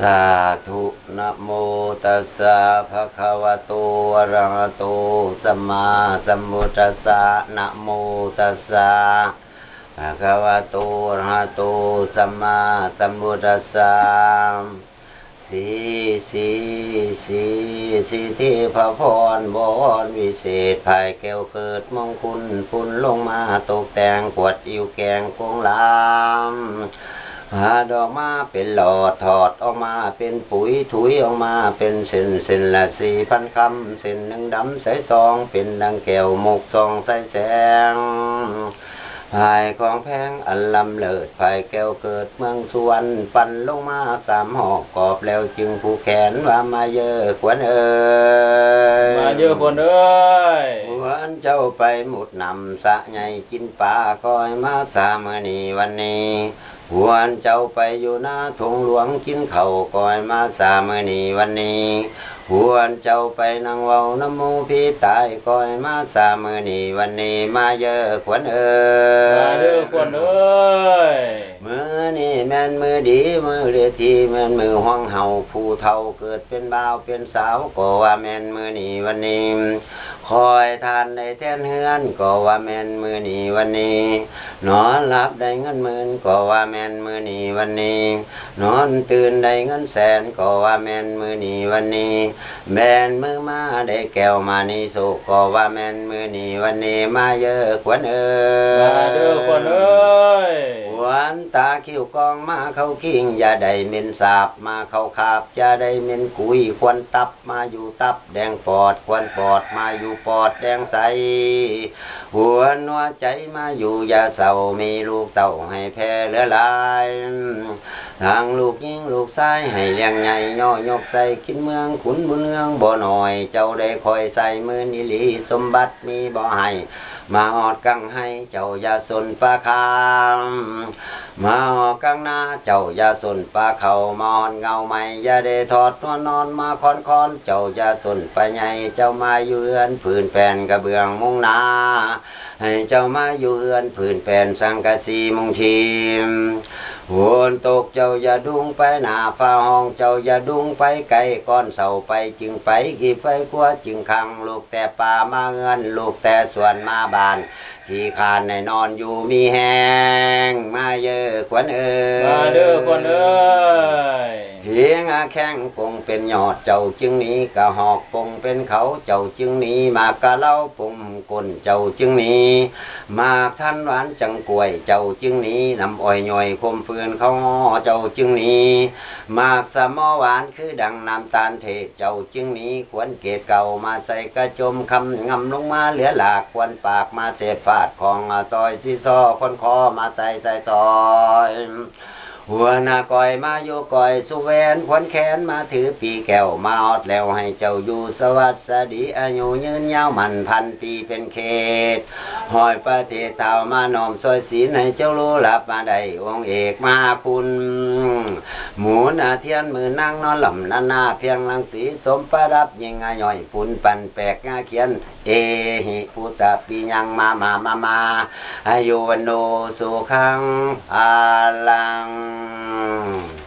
สาธุนะโมตัสสะภะคะวะโตอะระหะโตสัมมาสัมพุทธัสสะนะโมตัสสะภะคะวะโตอะระหะโตสัมมาสัมพุทธัสสะสีสีสีสีที่พระพรบอนวิเศษภายแก้วเกิดมงคุณฝุ่นลงมาตกแต่งกวดอิวแกงกงลาม หาดอกมาเป็นหลอดถอดออกมาเป็นปุ๋ยถุยออกมาเป็นเส้นเส้นละสี่พันคำเส้นหนึ่งดำใสซองเป็นดังแก้วหมกซองใสแสงภายของแพงอันลำเลิศภายแก้วเกิดเมืองสวนปันลงมาสามหอกกอบแล้วจึงผูกแขนว่ามาเยอะขวัญเอ่ยมาเยอะคนเอ้ยหวนเจ้าไปหมุดนำสะไงกินปลาคอยมาสามอนีวันนี้หวนเจ้าไปอยู่หน้าทงหลวงกินเข่าก่อยมาสามนีวันนี้หวนเจ้าไปนางเว้าน้ำมูพี่ตายก่อยมาสามนีวันนี้มาเยอะขวัญเอ้ยมาเยอะคนเอ้ย อนี่แม่นมือดีมือเรียทีแม่นมือห้องเฮาผู้เฒ่าเกิดเป็นบ่าวเป็นสาวก็ว่าแม่นมือนี่วันนี้คอยทานในแท่นเฮือนก็ว่าแม่นมือนี่วันนี้นอนหลับได้เงินหมื่นก็ว่าแม่นมือนี่วันนี้ นอนตื่นได้เงินแสนก็ว่าแม่นมือนี่วันนี้แบนมือมาได้แก้วมานี่สุกก็ว่าแม่นมือนี่วันนี้มาเยอะขวัญเอ้ยมาเยอะคนเอ้ยหวานตาคิ้วกองมาเข้าคิงอย่าได้เม็นสาบมาเข้าขาบอย่าได้เม็นกุยควนตับมาอยู่ตับแดงปอดควนปอดมาอยู่ปอดแดงใส หัวนัวใจมาอยู่อย่าเศร้ามีลูกเต่าให้แพ้เหลือหลายทางลูกยิงลูกชายให้เลี้ยงใหญ่ย่อยกใส่กินเมืองขุนบุญเมืองบ่หน่อย เจ้าได้คอยใส่มือนิลีสมบัติมีบ่ให้มาออดกังให้เจ้าอย่าสนปลาคามมาออดกังนาเจ้าอย่าสนปลาเขามอนเงาไม่อย่าได้ทอดตัวนอนมาคอนคอนเจ้าอย่าสนไปไงเจ้ามาอยู่เอือนผืนแผ่นกระเบื้องมุงนาให้เจ้ามาอยู่เอือนผืนแผ่นสังกะสีมุงชีมโห นตกเจ้าอย่าดุงไปหน้าฟ้าห้องเจ้าอย่าดุงไปไกลก้อนเสาไปจึงไปขี่ไฟกลัวจึงขังลูกแต่ป่ามาเงิน ลูกแต่สวนมาบานที่คานในนอนอยู่มีแหงมาเยอะขวัญเอ้ยมาเยอะคนเอ้ยเฮียงอาแข้งปงเป็นยอดเจ้าจึงหนี้กะหอกปงเป็นเขาเจ้าจึงหนี้มากกะเล่าปง นเจ้าจึงนี้มากท่านหวานจังกล้วย เจ้าจึงนี้นำอ้อยย่อยคมเฟือนเขาเจ้าจึงนี้มากสะมอหวานคือดังน้ำตาลเทเจ้าจึงนี้ขวนเกศเก่ามาใส่กระจมคำงำลงมาเหลือหลากควนปากมาเศษฟาดของซอยที่ซอคนคอมาใส่ใส่ซอย หัวหน้าก้อยมาอยู่ก้อยสุเวนขวนแขนมาถือปีแก้วมาออดแล้วให้เจ้าอยู่สวัสดีอายุยืนยาวมันพันปีเป็นเขตหอยประเทศเท่ามาหนอมซอยศีลให้เจ้ารู้หลับมาได้องค์เอกมาคุณหมูนาเทียนมือนั่งนอนหล่ำนานาเพียงลังสีสมประดับยิงอาย่อยฝุ่นปันแปลกงาเขียน เอหิพุตะปียังมามามามาอายุวันโนสุขังอาลัง Uh...